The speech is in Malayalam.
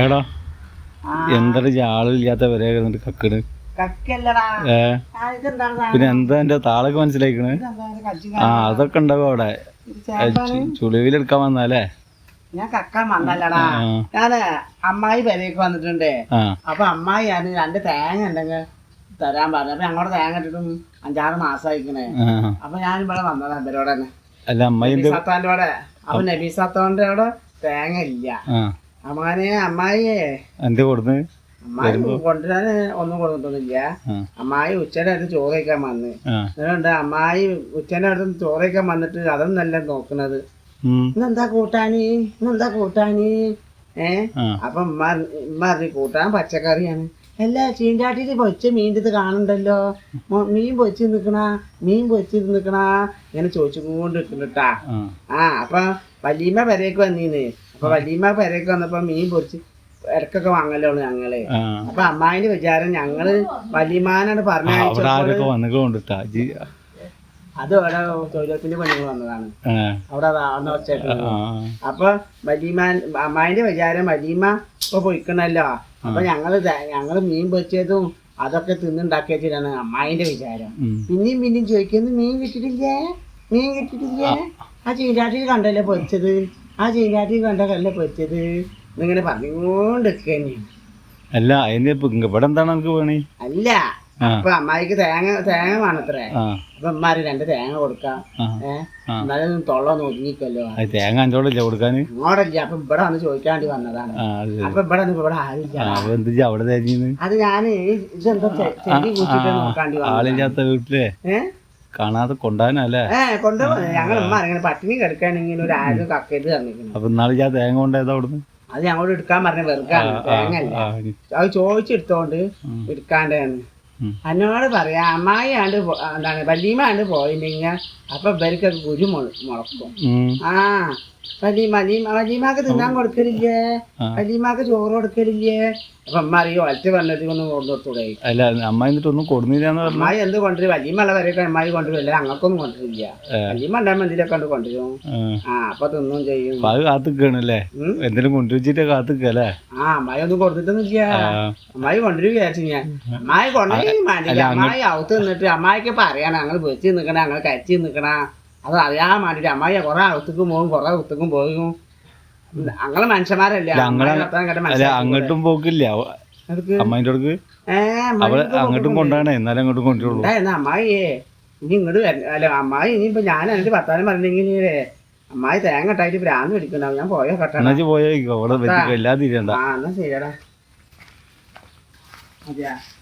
ഏടാ എന്താ എന്താണ് ഈ ആളില്ലാത്ത വരെ കിടന്നിട്ട്? പിന്നെ എന്താ എന്റെ താളൊക്കെ മനസ്സിലാക്കണ് ആ അതൊക്കെ ഉണ്ടാവും അവിടെ. ചുളിവിലെടുക്കാൻ വന്നാലേ ഞാൻ കക്കാൻ വന്നല്ലടാ. ഞാൻ അമ്മായി പെരേക്ക് വന്നിട്ടുണ്ട്. അപ്പൊ അമ്മായി ഞാൻ രണ്ട് തേങ്ങ ഉണ്ടെങ്കിൽ തരാൻ പറഞ്ഞു. അപ്പൊ ഞങ്ങളുടെ തേങ്ങ ഇട്ടിട്ടും അഞ്ചാറ് മാസമായിക്കണേ ആ. അപ്പൊ ഞാൻ ഇവിടെ വന്നതാ ഇവരോട് തന്നെ. അല്ല അമ്മായി സത്താന്റെ അവിടെ. അപ്പൊ നബീസാത്തോന്റെ അവിടെ തേങ്ങ ഇല്ല അമ്മാനെ അമ്മായിയെ. എന്ത് കൊടുന്ന്? അമ്മായി കൊണ്ടുവരാൻ ഒന്നും കൊടുത്തിട്ടൊന്നുമില്ല അമ്മായി ഉച്ചയുടെ അടുത്ത് ചോറ് കഴിക്കാൻ വന്ന് എന്നിട്ടുണ്ട് അമ്മായി ഉച്ചന്റെ അടുത്ത് ചോറ് കഴിക്കാൻ വന്നിട്ട് അതൊന്നല്ല നോക്കണത്. ഇന്നെന്താ കൂട്ടാനി? ഇന്നെന്താ കൂട്ടാനി? ഏ? അപ്പൊ ഉമ്മ കൂട്ടാൻ പച്ചക്കറിയാണ്. അല്ല ചീണ്ടാട്ടിട്ട് പൊച്ച മീന്റെ ഇത് കാണണ്ടല്ലോ മീൻ പൊച്ച് നിക്കണ മീൻ പൊച്ച് നിക്കണ. ഇങ്ങനെ ചോദിച്ചുകൊണ്ട് നിൽക്കുന്നുട്ടാ. ആ. അപ്പൊ വലിയമ്മ വരേക്ക് വന്നീന്. അപ്പൊ വല്യമ്മ പെരയൊക്കെ വന്നപ്പോ മീൻ പൊറിച്ച് ഇടക്കൊക്കെ വാങ്ങലാണ് ഞങ്ങൾ. അപ്പൊ അമ്മായിന്റെ വിചാരം ഞങ്ങൾ വല്യമാനാണ് പറഞ്ഞു അത് അവിടെ തൊഴിലുറപ്പിന്റെ പെണ്ണുങ്ങൾ വന്നതാണ്. അവിടെ അപ്പൊ വല്യമാൻ അമ്മായിന്റെ വിചാരം വല്യമ്മ ഇപ്പൊ പൊയ്ക്കണല്ലോ. അപ്പൊ ഞങ്ങൾ ഞങ്ങൾ മീൻ പൊരിച്ചതും അതൊക്കെ തിന്നുണ്ടാക്കിയാണ് അമ്മായിന്റെ വിചാരം. പിന്നെയും പിന്നെയും ചോദിക്കുന്നു മീൻ കിട്ടിയിട്ടില്ലേ? മീൻ കിട്ടിയിട്ടില്ലേ? ആ. ചീരാട്ടിൽ കണ്ടല്ലേ പൊരിച്ചത്? ആ ചീരാട്ടിൽ കണ്ടല്ലേ പൊരിച്ചത് എന്നിങ്ങനെ പറഞ്ഞുകൊണ്ട് നിൽക്കന്നെ അല്ല അതിന് ഇവിടെ എന്താണ് നമുക്ക് പണി അല്ല അപ്പൊ അമ്മായിക്ക് തേങ്ങ തേങ്ങ വേണത്രേ. അപ്പൊ അമ്മാര് രണ്ട് തേങ്ങ കൊടുക്കാം. ഏഹ്. എന്നാലും തൊള്ള നോക്കിക്കല്ലോ തേങ്ങ അഞ്ചോടില്ല കൊടുക്കാൻ അങ്ങോട്ടല്ല അപ്പൊ ഇവിടെ വന്ന് ചോദിക്കാണ്ടി വന്നതാണ്. അപ്പൊ ഇവിടെ ഇവിടെ ആരില്ല അവിടെ അത് ഞാൻ ഇതെന്താ ചെ- ചെടി കൂട്ടിട്ട് നോക്കാണ്ടി ആളില്ലാത്ത വീട്ടിലെ? ഏഹ് കാണാതെ കൊണ്ടാനല്ലേ? ഏ കൊണ്ടുപോകും ഞങ്ങൾ ഉമ്മ പട്ടിണി കിടക്കുകയാണെങ്കിൽ ഒരു തന്നിരിക്കുന്നു അപ്പൊ ഞാൻ തേങ്ങ കൊണ്ടായത് അവിടുന്ന്? അത് ഞങ്ങളോട് എടുക്കാൻ പറഞ്ഞ വെറുക്കാണ് തേങ്ങ അല്ലേ അത് ചോദിച്ചെടുത്തോണ്ട് എടുക്കാണ്ടാണ്. എന്നോട് പറയാ അമ്മായി ആണ്ട് എന്താണ് വല്യമ്മ ആണ്ട് പോയില്ലെങ്കിൽ അപ്പൊ ഇവർക്ക് കുരു മുള- മുളക്കും. ആ വലിയ വലിയ വലിയമാക്ക് തിന്നാൻ കൊടുക്കലില്ലേ? ആ. വലിയമാക്ക് ചോറ് കൊടുക്കലില്ലേ? അപ്പൊ അമ്മ അറിയോ ഒറ്റ വന്നിട്ട് ഒന്ന് കൊണ്ടുകൊടുത്തൂടെ അല്ല അമ്മ അമ്മായി എന്ത് കൊണ്ടുവരും? വലിയമ്മ വരെയൊക്കെ അമ്മായി കൊണ്ടുവരില്ല അങ്ങക്കൊന്നും കൊണ്ടുവരില്ല. വലിയമ്മ ഉണ്ടാകുമ്പോ എന്തിലൊക്കെ കൊണ്ട് കൊണ്ടുവരും? ആ. അപ്പൊ തിന്നും ചെയ്യും. കാത്തുക്കണല്ലേ. എന്തെങ്കിലും കൊണ്ടുവച്ചിട്ട് കാത്തുക്കല്ലേ ആ അമ്മായി ഒന്നും കൊടുത്തിട്ടൊന്നുമില്ല. അമ്മായി കൊണ്ടുവരും വിചാരിച്ചു ഞാൻ അമ്മായി വേണ്ടില്ല അമ്മായി അവത്ത് നിന്നിട്ട് അമ്മായിക്ക് പറയണം ഞങ്ങൾ വെച്ച് നിൽക്കണ ഞങ്ങൾ കരിച്ച് നിൽക്കണ അത് അറിയാൻ വേണ്ടിട്ട് അമ്മായി കുറെ അവത്തേക്കും പോകും കുറെ അവത്തേക്കും പോകും. ഞങ്ങൾ മനുഷ്യന്മാരല്ലേ അങ്ങോട്ടും പോക്കില്ല. അടുക്ക്? അവൾ അങ്ങോട്ടും കൊണ്ടാണ് എന്നാലും അങ്ങോട്ടും കൊണ്ടുള്ളൂ അമ്മായിയേ ഇനി ഇങ്ങോട്ട് അല്ല അമ്മായി ഇനിയിപ്പോ ഞാൻ എന്നിട്ട് പത്താനും പറഞ്ഞെങ്കിൽ അമ്മായി തേങ്ങ ഇട്ടായിട്ട് ഭ്രാന്ത് പിടിക്കുന്നുണ്ടാവും ഞാൻ പോയോ കട്ടണം. പോയോ അവിടെ വെച്ചിട്ട് എല്ലാ തിരിയണ്ട ആ എന്നാ ശരിയടാ. അതെയാ